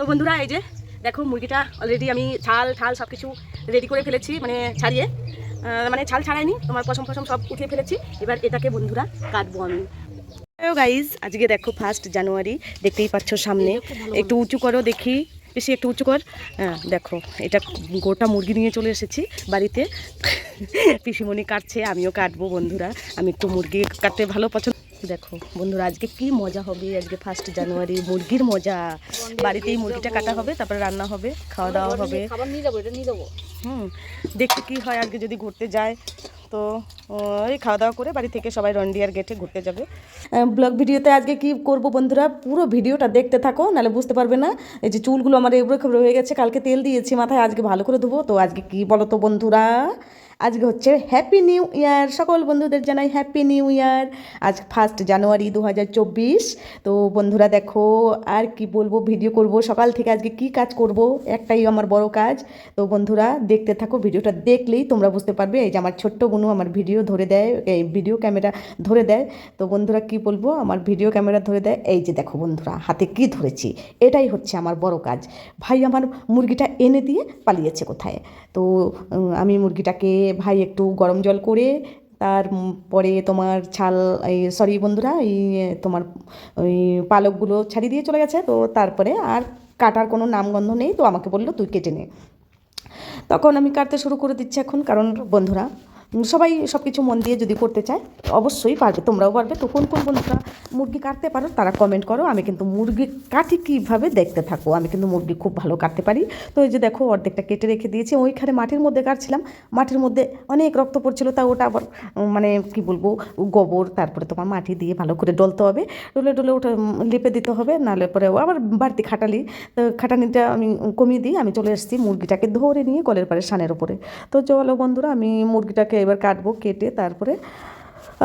তো বন্ধুরা এই যে দেখো মুরগিটা অলরেডি আমি ছাল ঠাল সব কিছু রেডি করে ফেলেছি মানে ছাড়িয়ে। মানে ছাল ছাড়াইনি তোমার পশম ফসম সব উঠিয়ে ফেলেছি। এবার এটাকে বন্ধুরা কাটবো আমি। গাইজ আজকে দেখো ফার্স্ট জানুয়ারি দেখতেই পাচ্ছ সামনে। একটু উঁচু করো দেখি বেশি একটু উঁচু কর। হ্যাঁ দেখো এটা গোটা মুরগি নিয়ে চলে এসেছি বাড়িতে। পিসিমণি কাটছে আমিও কাটবো বন্ধুরা। আমি একটু মুরগি কাটতে ভালো পছন্দ দেখো বন্ধুরা আজকে কি মজা হবে আজকে ফার্স্ট জানুয়ারি মুরগির মজা বাড়িতেই মুরগিটা কাটা হবে তারপরে রান্না হবে খাওয়া দাওয়া হবে খাবার হুম দেখি কি হয় আজকে যদি ঘুরতে যায় তো ওই খাওয়া দাওয়া করে বাড়ি থেকে সবাই রন্ডিয়ার গেটে ঘুরতে যাবে ব্লগ ভিডিওতে আজকে কি করব বন্ধুরা পুরো ভিডিওটা দেখতে থাকো নাহলে বুঝতে পারবে না এই যে চুলগুলো আমার এবড়ো খেবড়ো হয়ে গেছে কালকে তেল দিয়েছি মাথায় আজকে ভালো করে ধুবো তো আজকে কি বলো তো বন্ধুরা আজকে হচ্ছে হ্যাপি নিউ ইয়ার সকল বন্ধুদের জানাই হ্যাপি নিউ ইয়ার আজ ফার্স্ট জানুয়ারি দু হাজার চব্বিশ। তো বন্ধুরা দেখো, আর কি বলব ভিডিও করব। সকাল থেকে আজকে কি কাজ করব, একটাই আমার বড় কাজ। তো বন্ধুরা, দেখতে থাকো, ভিডিওটা দেখলেই তোমরা বুঝতে পারবে, এই যে আমার ছোট্ট বোনু আমার ভিডিও ধরে দেয়, এই ভিডিও ক্যামেরা ধরে দেয়। তো বন্ধুরা, কি বলব, আমার ভিডিও ক্যামেরা ধরে দেয়। এই যে দেখো বন্ধুরা, হাতে কি ধরেছি, এটাই হচ্ছে আমার বড় কাজ। ভাই আমার মুরগিটা এনে দিয়ে পালিয়েছে কোথায়? তো আমি মুরগিটাকে ভাই একটু গরম জল করে তারপরে পরে তোমার ছাল, এই সরি বন্ধুরা, এই, তোমার, ওই পালকগুলো ছাড়িয়ে দিয়ে চলে গেছে। তো তারপরে আর কাটার কোনো নামগন্ধ নেই, তো আমাকে বলল, তুই কেটে নে। তখন আমি কাটতে শুরু করে দিচ্ছি এখন, কারণ বন্ধুরা সবাই সব কিছু মন দিয়ে যদি করতে চায়, অবশ্যই পারবে। তোমরাও পারবে। তো কোন কোন বন্ধুরা মুরগি কাটতে পারো, তারা কমেন্ট করো। আমি কিন্তু মুরগি কাটি কীভাবে দেখতে থাকো? আমি কিন্তু মুরগি খুব ভালো কাটতে পারি। তো এই যে দেখো, অর্ধেকটা কেটে রেখে দিয়েছি। ওইখানে মাটির মধ্যে কাটছিলাম। মাটির মধ্যে অনেক রক্ত পড়ছিল, তা ওটা আবার মানে কি বলব, গোবর, তারপরে তোমার মাটি দিয়ে ভালো করে ডলতে হবে। ডলে ডলে ওটা লেপে দিতে হবে। নাহলে পরে আবার বাড়তি খাটালি। তো খাটানিটা আমি কমিয়ে দিই। আমি চলে এসেছি মুরগিটাকে ধরে নিয়ে কলের পাড়ে সানের উপরে। তো চলো বন্ধুরা, আমি মুরগিটাকে এবার কাটবো কেটে তারপরে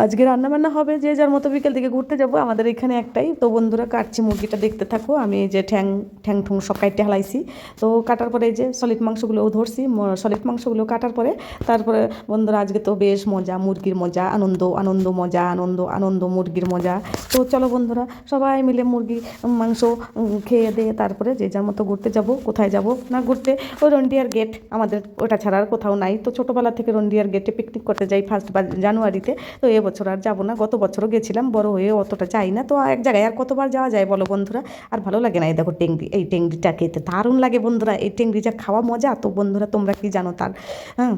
আজকে রান্না বান্না হবে, যে যার মতো বিকেল দিকে ঘুরতে যাব, আমাদের এখানে একটাই। তো বন্ধুরা, কাটছি মুরগিটা দেখতে থাকো। আমি যে ঠ্যাং ঠ্যাং ঠুং সব কাটতে হালাইছি। তো কাটার পরে যে সলিড মাংসগুলোও ধরছি সলিড মাংসগুলো কাটার পরে তারপরে বন্ধুরা, আজকে তো বেশ মজা, মুরগির মজা, আনন্দ আনন্দ মজা, আনন্দ আনন্দ মুরগির মজা। তো চলো বন্ধুরা, সবাই মিলে মুরগি, মাংস খেয়ে দিয়ে তারপরে যে যার মতো ঘুরতে যাব, কোথায় যাব, না ঘুরতে, ওই রন্ডিয়ার গেট আমাদের, ওটা ছাড়া আর কোথাও নাই। তো ছোটোবেলা থেকে রন্ডিয়ার গেটে পিকনিক করতে যাই ফার্স্ট জানুয়ারিতে। তো এবছর আর যাব না। গত বছরও গেছিলাম, বড় হয়ে অতটা চাই না। তো এক জায়গায় আর কতবার যাওয়া যায় বলো বন্ধুরা? আর ভালো লাগে না এই দেখো টেংরি, এই টেংরিটা খেতে দারুণ লাগে বন্ধুরা। এই টেংরিটা খাওয়া মজা। তো বন্ধুরা তোমরা কি জানো তার? হ্যাঁ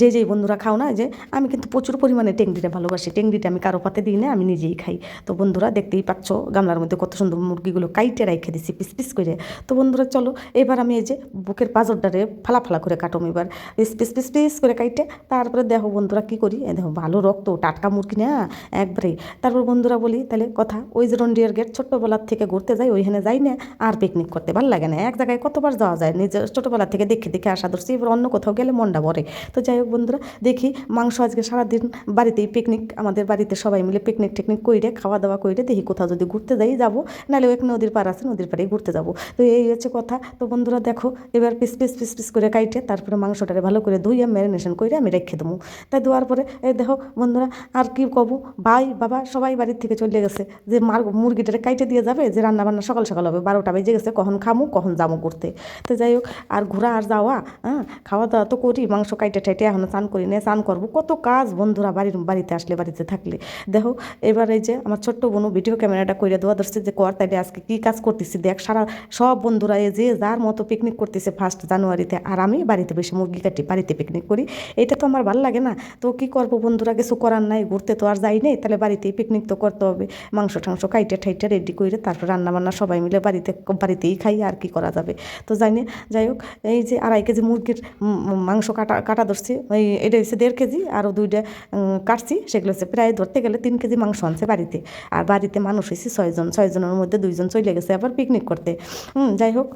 যে যেই বন্ধুরা খাও না যে আমি কিন্তু প্রচুর পরিমাণে টেংরিটা ভালোবাসি। টেংরিটা আমি কারও পাতে দিই না, আমি নিজেই খাই। তো বন্ধুরা দেখতেই পাচ্ছ গামলার মধ্যে কত সুন্দর মুরগিগুলো কাইটে রেখে দিছি, পিস পিস করে। তো বন্ধুরা চলো, এবার আমি এই যে বুকের পাঁজরটারে ফালা ফালা করে কাটম এবার। পিস পিস পিস পিস করে কাইটে। তারপরে দেখো বন্ধুরা কি করি দেখো ভালো রক্ত, টাটকা মুরগি না, একবারে। তারপর বন্ধুরা বলি, তাহলে কথা, ওই যে রন্ডিয়ার গেট ছোট্টবেলার থেকে ঘুরতে যাই, ওইখানে যাই না, আর পিকনিক করতে ভালো লাগে না। এক জায়গায় কতবার যাওয়া যায় নিজের ছোটোবেলা থেকে দেখে দেখে আসা ধরছি, এবার অন্য কোথাও গেলে মনটা ভরে। তো যাই হোক বন্ধুরা, দেখি মাংস আজকে সারাদিন বাড়িতেই পিকনিক আমাদের বাড়িতে সবাই মিলে পিকনিক টিকনিক কইরে খাওয়া দাওয়া কইরে দেখি কোথাও যদি ঘুরতে যাই যাব, নাহলে এক নদীর পার আছে, নদীর পাড়েই ঘুরতে যাব। তো এই হচ্ছে কথা। তো বন্ধুরা দেখো, এবার পিস পিস পিস পিস করে কাইটে, তারপরে মাংসটারে ভালো করে ধুইয়া ম্যারিনেশন করে আমি রেখে দেবো। তাই ধোয়ার পরে, এই দেখো বন্ধুরা, আর কি কব? ভাই, বাবা সবাই বাড়ির থেকে চলে গেছে। যে মার মুরগিটারে কাইটে দিয়ে যাবে, যে রান্না বান্না সকাল সকাল হবে, বারোটা বেজে গেছে, কখন খামু, কখন যাব করতে তো যাই হোক, আর ঘোরা আর যাওয়া হ্যাঁ খাওয়া দাওয়া তো করি, মাংস কাইটে টাইটে এখনও চান করি না চান করব। কত কাজ বন্ধুরা বাড়ির, বাড়িতে আসলে, বাড়িতে থাকলে। দেখো, এবার এই যে আমার ছোট্ট বোনু ভিডিও ক্যামেরাটা করে দেওয়া ধরছে যে, কর তাইলে আজকে কী কাজ করতেছি? দেখ, সারা সব বন্ধুরা এই যে যার মতো পিকনিক করতেছে ফার্স্ট জানুয়ারিতে, আর আমি বাড়িতে বসে মুরগি কাটি, বাড়িতে পিকনিক করি। এটা তো আমার ভালো লাগে না। তো কি করব বন্ধুরা, কিছু করার নাই, ঘুরতে তো আর যাই নেই, তাহলে বাড়িতেই পিকনিক তো করতে হবে। মাংস টাংস কাইটে ঠাইটে রেডি করে তারপর রান্নাবান্না সবাই মিলে বাড়িতে, বাড়িতেই খাই, আর কি করা যাবে। তো জানি, যাই হোক, এই যে আড়াই কেজি মুরগির মাংস কাটা কাটা ধরছি। ওই এটা হচ্ছে দেড় কেজি আরও দুইটা কাটছি, সেগুলো হচ্ছে প্রায় ধরতে গেলে তিন কেজি মাংস আনছে বাড়িতে। আর বাড়িতে মানুষ হয়েছে ছয়জন, ছয়জনের মধ্যে দুইজন চলে গেছে আবার পিকনিক করতে। যাই হোক।